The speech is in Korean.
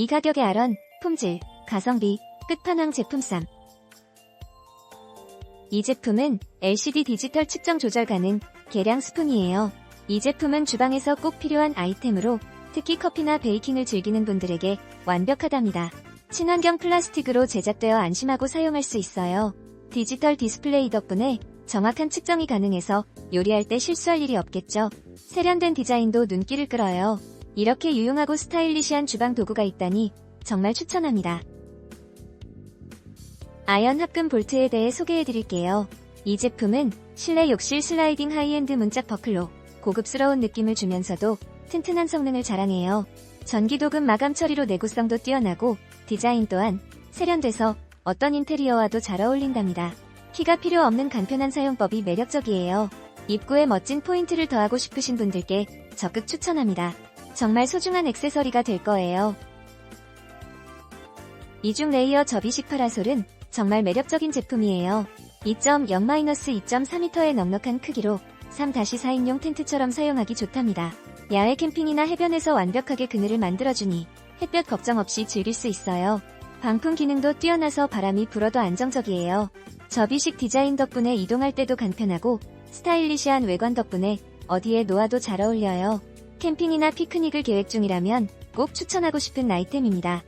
이 가격의 아런, 품질, 가성비, 끝판왕 제품쌈. 이 제품은 LCD 디지털 측정 조절 가능 계량 스푼이에요. 이 제품은 주방에서 꼭 필요한 아이템으로 특히 커피나 베이킹을 즐기는 분들에게 완벽하답니다. 친환경 플라스틱으로 제작되어 안심하고 사용할 수 있어요. 디지털 디스플레이 덕분에 정확한 측정이 가능해서 요리할 때 실수할 일이 없겠죠. 세련된 디자인도 눈길을 끌어요. 이렇게 유용하고 스타일리시한 주방 도구가 있다니 정말 추천합니다. 아연 합금 볼트에 대해 소개해드릴게요. 이 제품은 실내 욕실 슬라이딩 하이엔드 문짝 버클로 고급스러운 느낌을 주면서도 튼튼한 성능을 자랑해요. 전기도금 마감 처리로 내구성도 뛰어나고 디자인 또한 세련돼서 어떤 인테리어와도 잘 어울린답니다. 키가 필요 없는 간편한 사용법이 매력적이에요. 입구에 멋진 포인트를 더하고 싶으신 분들께 적극 추천합니다. 정말 소중한 액세서리가 될 거예요. 이중 레이어 접이식 파라솔은 정말 매력적인 제품이에요. 2.0-2.4m의 넉넉한 크기로 3-4인용 텐트처럼 사용하기 좋답니다. 야외 캠핑이나 해변에서 완벽하게 그늘을 만들어주니 햇볕 걱정 없이 즐길 수 있어요. 방풍 기능도 뛰어나서 바람이 불어도 안정적이에요. 접이식 디자인 덕분에 이동할 때도 간편하고 스타일리시한 외관 덕분에 어디에 놓아도 잘 어울려요. 캠핑이나 피크닉을 계획 중이라면 꼭 추천하고 싶은 아이템입니다.